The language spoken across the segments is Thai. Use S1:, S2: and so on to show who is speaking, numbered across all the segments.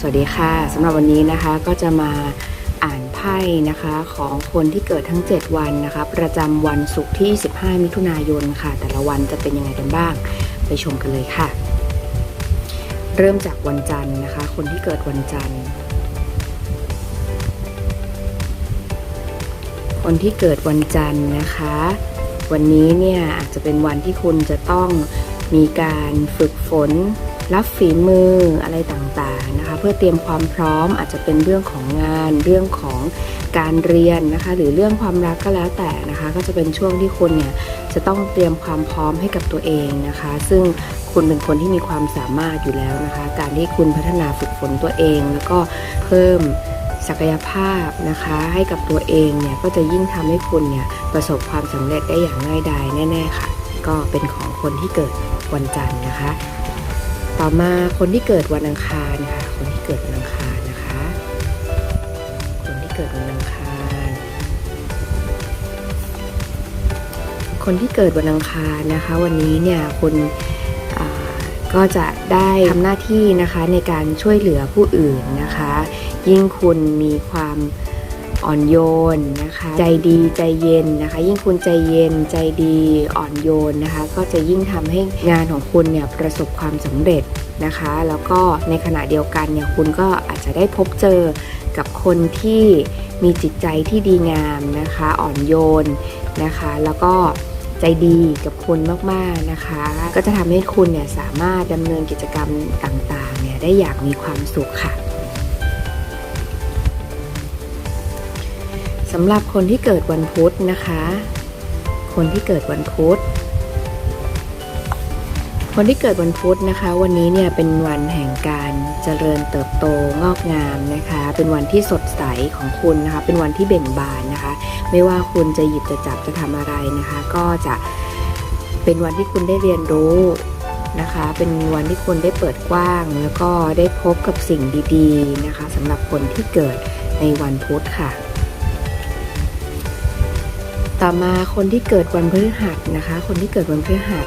S1: สวัสดีค่ะสำหรับวันนี้นะคะก็จะมาอ่านไพ่นะคะของคนที่เกิดทั้ง 7 วันนะคะ ประจำวันศุกร์ที่ 15 มิถุนายนค่ะ แต่ละวันจะเป็นยังไงกันบ้าง ไปชมกันเลยค่ะ เริ่มจากวันจันทร์นะคะ คนที่เกิดวันจันทร์ คนที่เกิดวันจันทร์นะคะ วันนี้เนี่ยอาจจะเป็นวันที่คุณจะต้องมีการฝึกฝน รับฝีมืออะไรต่างๆนะคะ เพื่อเตรียมความพร้อมอาจจะเป็นเรื่องของงาน เรื่องของการเรียนนะคะ หรือเรื่องความรักก็แล้วแต่นะคะ ก็จะเป็นช่วงที่คุณเนี่ยจะต้องเตรียมความพร้อมให้กับตัวเองนะคะ ซึ่งคุณเป็นคนที่มีความสามารถอยู่แล้วนะคะ การที่คุณพัฒนาฝึกฝนตัวเอง แล้วก็เพิ่มศักยภาพนะคะให้กับตัวเองเนี่ยก็จะยิ่งทำให้คุณเนี่ยประสบความสำเร็จได้อย่างง่ายดายแน่ ๆ ค่ะ ก็เป็นของคนที่เกิดวันจันทร์นะคะ ต่อมาคนที่เกิดวันอังคารค่ะ คนที่เกิดวันอังคารนะคะ คนที่เกิดวันอังคาร คนที่เกิดวันอังคารนะคะ วันนี้เนี่ยคุณก็จะได้ทำหน้าที่นะคะในการช่วยเหลือผู้อื่นนะคะ ยิ่งคุณมีความ อ่อนโยนนะคะ ใจดีใจเย็นนะคะ ยิ่งคุณใจเย็นใจดีอ่อนโยนนะคะ ก็จะยิ่งทำให้งานของคุณเนี่ยประสบความสำเร็จนะคะ แล้วก็ในขณะเดียวกันเนี่ยคุณก็อาจจะได้พบเจอกับคนที่มีจิตใจที่ดีงามนะคะ อ่อนโยนนะคะ แล้วก็ใจดีกับคุณมากๆนะคะ ก็จะทำให้คุณเนี่ยสามารถดำเนินกิจกรรมต่างๆเนี่ยได้อย่างมีความสุขค่ะ สำหรับคนที่เกิดวันพุธนะคะ คนที่เกิดวันพุธ คนที่เกิดวันพุธนะคะ วันนี้เนี่ยเป็นวันแห่งการเจริญเติบโตงอกงามนะคะ เป็นวันที่สดใสของคุณนะคะ เป็นวันที่เบ่งบานนะคะ ไม่ว่าคุณจะหยิบจะจับจะทำอะไรนะคะ ก็จะเป็นวันที่คุณได้เรียนรู้นะคะเป็นวันที่คุณได้เปิดกว้าง แล้วก็ได้พบกับสิ่งดี ๆ นะคะสำหรับคนที่เกิดในวันพุธค่ะ ต่อมาคนที่เกิดวันพฤหัสนะคะ คนที่เกิดวันพฤหัส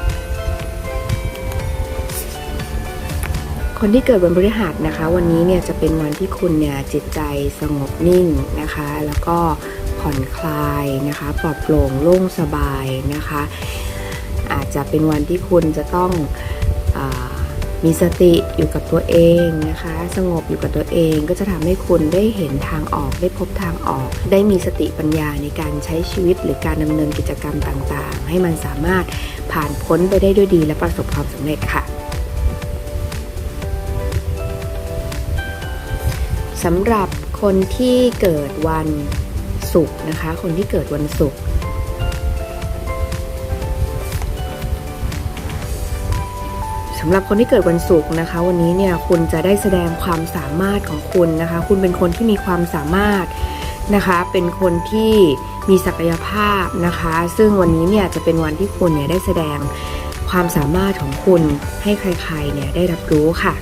S1: คนที่เกิดวันพฤหัสนะคะ วันนี้เนี่ยจะเป็นวันที่คุณเนี่ยจิตใจสงบนิ่งนะคะ แล้วก็ผ่อนคลายนะคะ ปลอดโปร่งโล่งสบายนะคะ อาจจะเป็นวันที่คุณจะต้องอา มีสติอยู่กับตัวเองนะคะ สงบอยู่กับตัวเองก็จะทำให้คุณได้เห็นทางออกได้พบทางออก ได้มีสติปัญญาในการใช้ชีวิตหรือการดำเนินกิจกรรมต่างๆ ให้มันสามารถผ่านพ้นไปได้ด้วยดีและประสบความสำเร็จค่ะสำหรับคนที่เกิดวันศุกร์นะคะ คนที่เกิดวันศุกร์ สำหรับคนที่เกิดวันศุกร์นะคะ วันนี้เนี่ยคุณจะได้แสดงความสามารถของคุณนะคะ คุณเป็นคนที่มีความสามารถนะคะ เป็นคนที่มีศักยภาพนะคะ ซึ่งวันนี้เนี่ยจะเป็นวันที่คุณเนี่ยได้แสดงความสามารถของคุณให้ใครๆเนี่ยได้รับรู้ค่ะ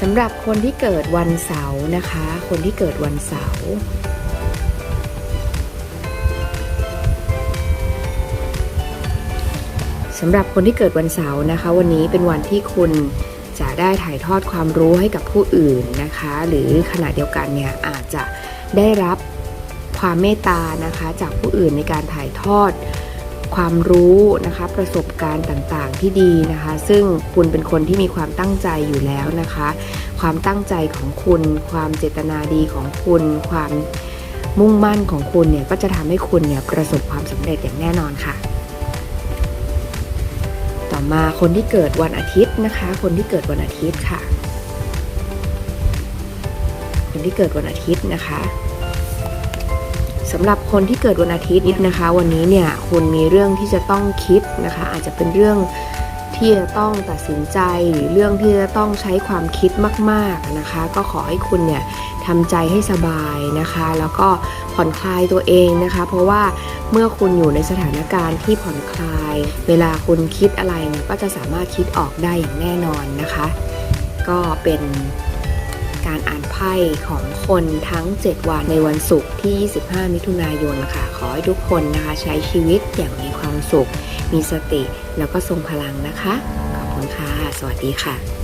S1: สำหรับคนที่เกิดวันเสาร์นะคะ คนที่เกิดวันเสาร์ สำหรับคนที่เกิดวันเสาร์นะคะ วันนี้เป็นวันที่คุณจะได้ถ่ายทอดความรู้ให้กับผู้อื่นนะคะ หรือขณะเดียวกันเนี่ยอาจจะได้รับความเมตตานะคะจากผู้อื่นในการถ่ายทอดความรู้นะคะประสบการณ์ต่างๆที่ดีนะคะ ซึ่งคุณเป็นคนที่มีความตั้งใจอยู่แล้วนะคะ ความตั้งใจของคุณ ความเจตนาดีของคุณ ความมุ่งมั่นของคุณเนี่ยก็จะทำให้คุณเนี่ยประสบความสำเร็จอย่างแน่นอนค่ะานมาคนที่เกิดวันอาทิตย์นะคะ คนที่เกิดวันอาทิตย์ค่ะ คนที่เกิดวันอาทิตย์นะคะสำหรับคนที่เกิดวันอาทิตย์นะคะ วันนี้เนี่ยคุณมีเรื่องที่จะต้องคิดนะคะ อาจจะเป็นเรื่อง ที่จะต้องตัดสินใจหรือเรื่องที่จะต้องใช้ความคิดมากๆนะคะ ก็ขอให้คุณเนี่ยทำใจให้สบายนะคะ แล้วก็ผ่อนคลายตัวเองนะคะ เพราะว่าเมื่อคุณอยู่ในสถานการณ์ที่ผ่อนคลาย เวลาคุณคิดอะไรเนี่ยก็จะสามารถคิดออกได้อย่างแน่นอนนะคะ ก็เป็น การอ่านไพ่ของคนทั้ง 7 วันในวันศุกร์ที่ 25 มิถุนายนค่ะ ขอให้ทุกคนนะคะใช้ชีวิตอย่างมีความสุข มีสติแล้วก็ทรงพลังนะคะ ขอบคุณค่ะ สวัสดีค่ะ